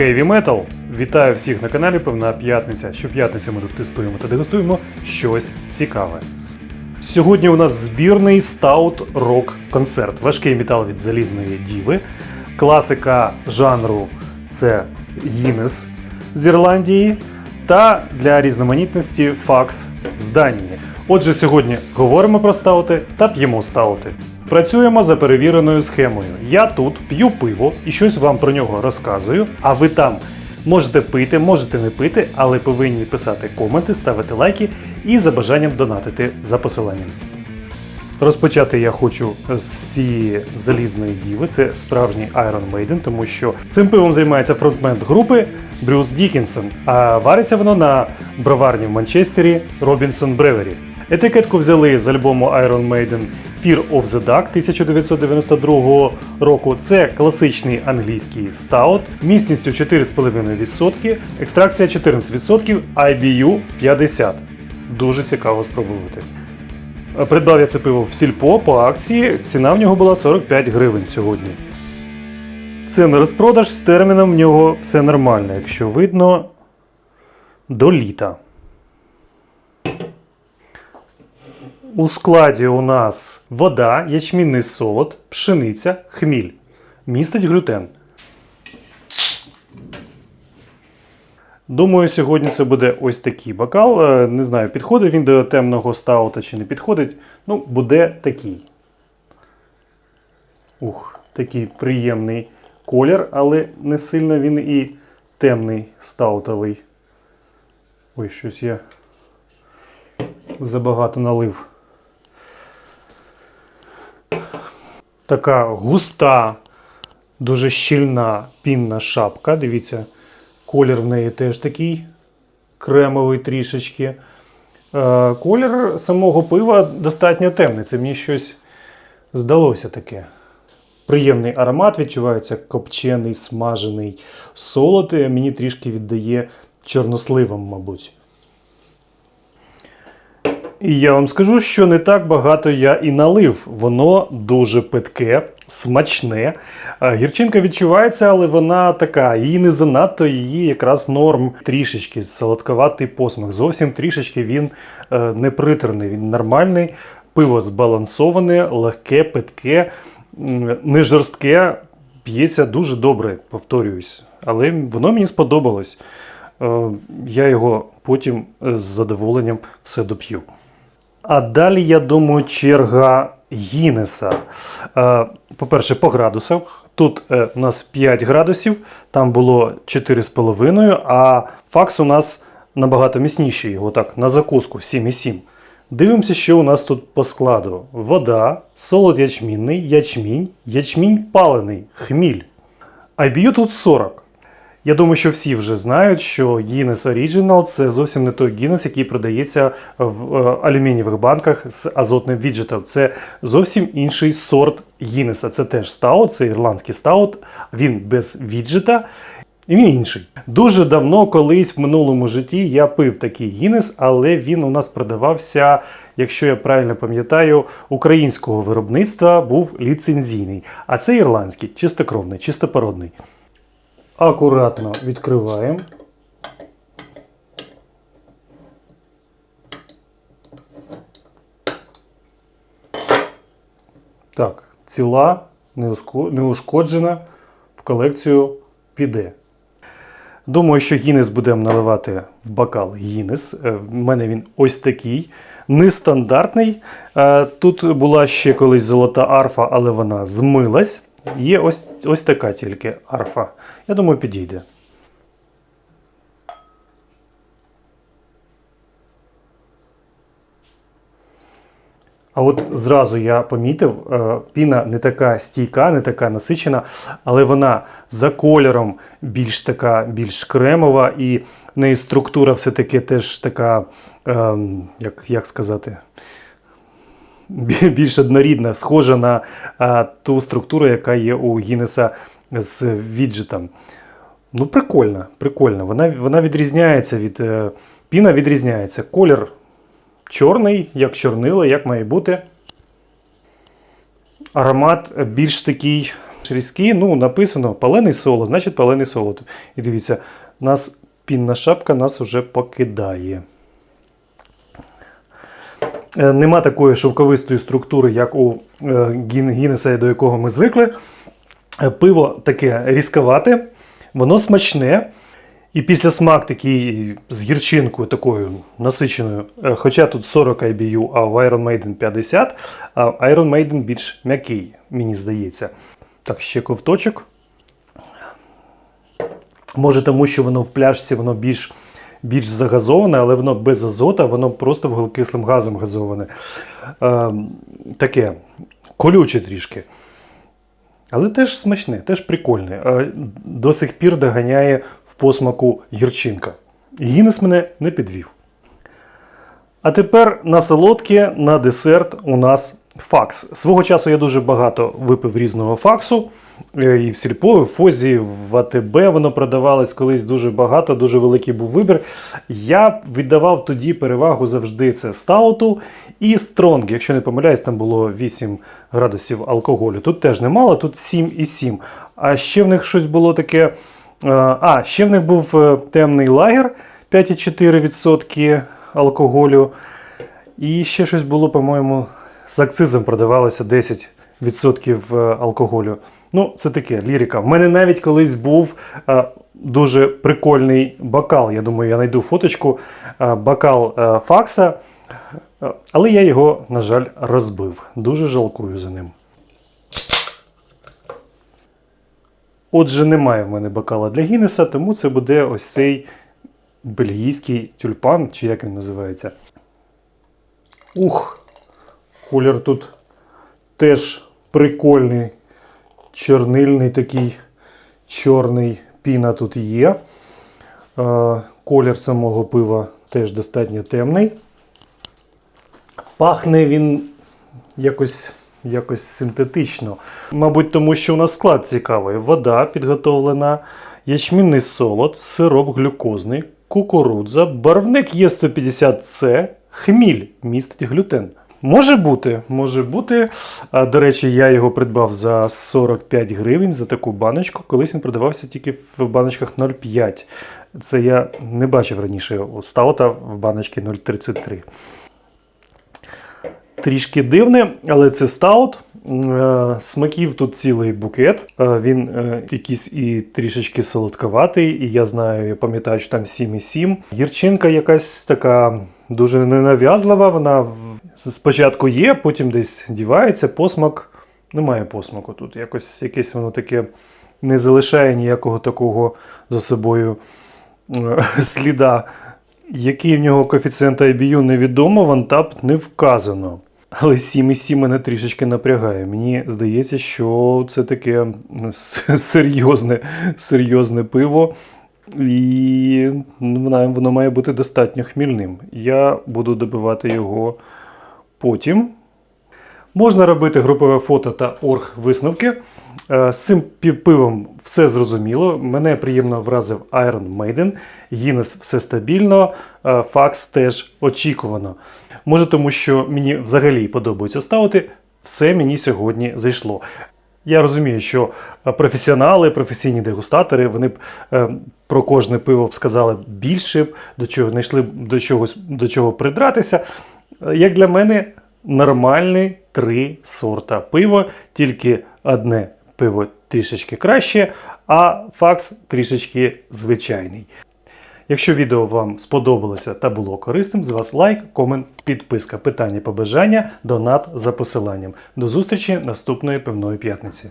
Heavy Metal! Вітаю всіх на каналі Певна П'ятниця. Щоп'ятниці ми тут тестуємо та дегустуємо щось цікаве. Сьогодні у нас збірний стаут рок концерт. Важкий метал від залізної діви. Класика жанру це Гіннес з Ірландії. Та для різноманітності факс з Данії. Отже, сьогодні говоримо про стаути та п'ємо стаути. Працюємо за перевіреною схемою. Я тут п'ю пиво і щось вам про нього розказую, а ви там можете пити, можете не пити, але повинні писати коменти, ставити лайки і за бажанням донатити за посиланням. Розпочати я хочу з цієї залізної діви. Це справжній Iron Maiden, тому що цим пивом займається фронтмен групи Брюс Дікінсон, а вариться воно на броварні в Манчестері Робінсон Бревері. Етикетку взяли з альбому Iron Maiden Fear of the Dark 1992 року. Це класичний англійський стаут, міцністю 4,5%, екстракція 14%, IBU 50. Дуже цікаво спробувати. Придбав я це пиво в сільпо по акції. Ціна в нього була 45 гривень сьогодні. Це не розпродаж з терміном в нього все нормально, якщо видно до літа. У складі у нас вода, ячмінний солод, пшениця, хміль. Містить глютен. Думаю, сьогодні це буде ось такий бокал. Е, Не знаю, підходить він до темного стаута чи не підходить. Ну, буде такий. Ух, такий приємний колір, але не сильно він і темний стаутовий. Ой, щось я забагато налив. Така густа, дуже щільна пінна шапка. Дивіться, колір в неї теж такий кремовий трішечки. Е, Колір самого пива достатньо темний. Це мені щось здалося таке. Приємний аромат, відчувається копчений, смажений солод. Мені трішки віддає чорносливом, мабуть. І я вам скажу, що не так багато я і налив. Воно дуже питке, смачне. Е, Гірчинка відчувається, але вона така, її не занадто, її якраз норм трішечки солодковатий посмак. Зовсім трішечки він е, не притерний, він нормальний. Пиво збалансоване, легке, питке, не жорстке, п'ється дуже добре, повторююсь. Але воно мені сподобалось. Е, Я його потім з задоволенням все доп'ю. А далі, я думаю, черга Гіннеса. Е, По-перше, по градусах. Тут е, у нас 5 градусів, там було 4,5, а факс у нас набагато міцніший. Його так на закуску 7,7. Дивимося, що у нас тут по складу: вода, солод ячмінний, ячмінь, ячмінь палений, хміль. IBU тут 40. Я думаю, що всі вже знають, що Guinness Original – це зовсім не той Guinness, який продається в е, алюмінієвих банках з азотним віджитом. Це зовсім інший сорт Гіннеса. Це теж стаут, це ірландський стаут. Він без віджита. І він інший. Дуже давно, колись в минулому житті, я пив такий Гіннес, але він у нас продавався, якщо я правильно пам'ятаю, українського виробництва був ліцензійний. А це ірландський, чистокровний, чистопородний. Акуратно відкриваємо. Так, ціла, неушкоджена, в колекцію піде. Думаю, що Гіннес будемо наливати в бокал Гіннес. Е, В мене він ось такий, нестандартний. Е, Тут була ще колись золота арфа, але вона змилась. Є ось, ось така тільки арфа. Я думаю, підійде. А от зразу я помітив, е, піна не така стійка, не така насичена, але вона за кольором більш така, більш кремова, і в неї структура все-таки теж така, ем, як, як сказати, більш однорідна, схожа на ту структуру, яка є у Гіннеса з віджитом. Ну, прикольно, прикольно. Вона, вона відрізняється від. е, Піна відрізняється. Колір чорний, як чорнило, як має бути. Аромат більш такий Різкі, ну, написано палений солод, значить палений солод. І дивіться, нас пінна шапка нас уже покидає. Е, Нема такої шовковистої структури, як у е, Гіннеса, до якого ми звикли. Е, Пиво таке різковате, воно смачне. І після смак такий з гірчинкою такою насиченою. Хоча тут 40 IBU, а в Iron Maiden 50, а Iron Maiden більш м'який, мені здається. Так, ще ковточок. Може, тому що воно в пляшці воно більш, більш загазоване, але воно без азота, воно просто вуглекислим газом газоване. Е, таке колюче трішки. Але теж смачне, теж прикольне. Е, До сих пір доганяє в посмаку гірчинка. Гіннес мене не підвів. А тепер на солодке, на десерт у нас факс. Свого часу я дуже багато випив різного факсу. Е, І в сільпо, і в фозі, в АТБ воно продавалось колись дуже багато, дуже великий був вибір. Я віддавав тоді перевагу завжди це стауту і стронг. Якщо не помиляюсь, там було 8 градусів алкоголю. Тут теж немало, тут 7,7. А ще в них щось було таке. е, А, ще в них був е, темний лагер 5,4% алкоголю. І ще щось було, по-моєму, з акцизом продавалося 10% е, алкоголю. Ну, це таке, лірика. В мене навіть колись був е, дуже прикольний бокал. Я думаю, я знайду фоточку. е, бокал е, факса. Але я його, на жаль, розбив. Дуже жалкую за ним. Отже, немає в мене бокала для Гіннеса, тому це буде ось цей бельгійський тюльпан, чи як він називається. Ух, колір тут теж прикольний, чорнильний такий чорний піна тут є. Е, колір самого пива теж достатньо темний. Пахне він якось, якось синтетично. Мабуть, тому що у нас склад цікавий. Вода підготовлена, ячмінний солод, сироп глюкозний, кукурудза, барвник Є150С, хміль містить глютен. Може бути, може бути. До речі, я його придбав за 45 гривень за таку баночку. Колись він продавався тільки в баночках 0,5. Це я не бачив раніше у стаута в баночці 0,33 трішки дивне, але це стаут. Е, Смаків тут цілий букет. Е, Він е, якийсь і трішечки солодковатий, і я знаю, я пам'ятаю, що там 7,7. Гірчинка якась така дуже ненав'язлива. Вона спочатку є, потім десь дівається. Посмак немає посмаку тут. Якось якесь воно таке не залишає ніякого такого за собою е, сліда. Який в нього коефіцієнт IBU невідомо, вантап не вказано. Але 7,7 мене трішечки напрягає. Мені здається, що це таке серйозне, серйозне пиво. І воно воно має бути достатньо хмільним. Я буду добивати його потім. Можна робити групове фото та орг висновки. Е, З цим пі- пивом все зрозуміло. Мене приємно вразив Iron Maiden. Guinness все стабільно, е, Fax теж очікувано. Може, тому що мені взагалі подобаються стаути, все мені сьогодні зайшло. Я розумію, що е, професіонали, професійні дегустатори, вони б е, про кожне пиво б сказали більше, до чого знайшли б до чогось до чого придратися. Е, Як для мене, нормальний три сорта пиво, тільки одне пиво трішечки краще, а факс трішечки звичайний. Якщо відео вам сподобалося та було корисним, з вас лайк, комент, підписка, питання, побажання, донат за посиланням. До зустрічі наступної певної п'ятниці.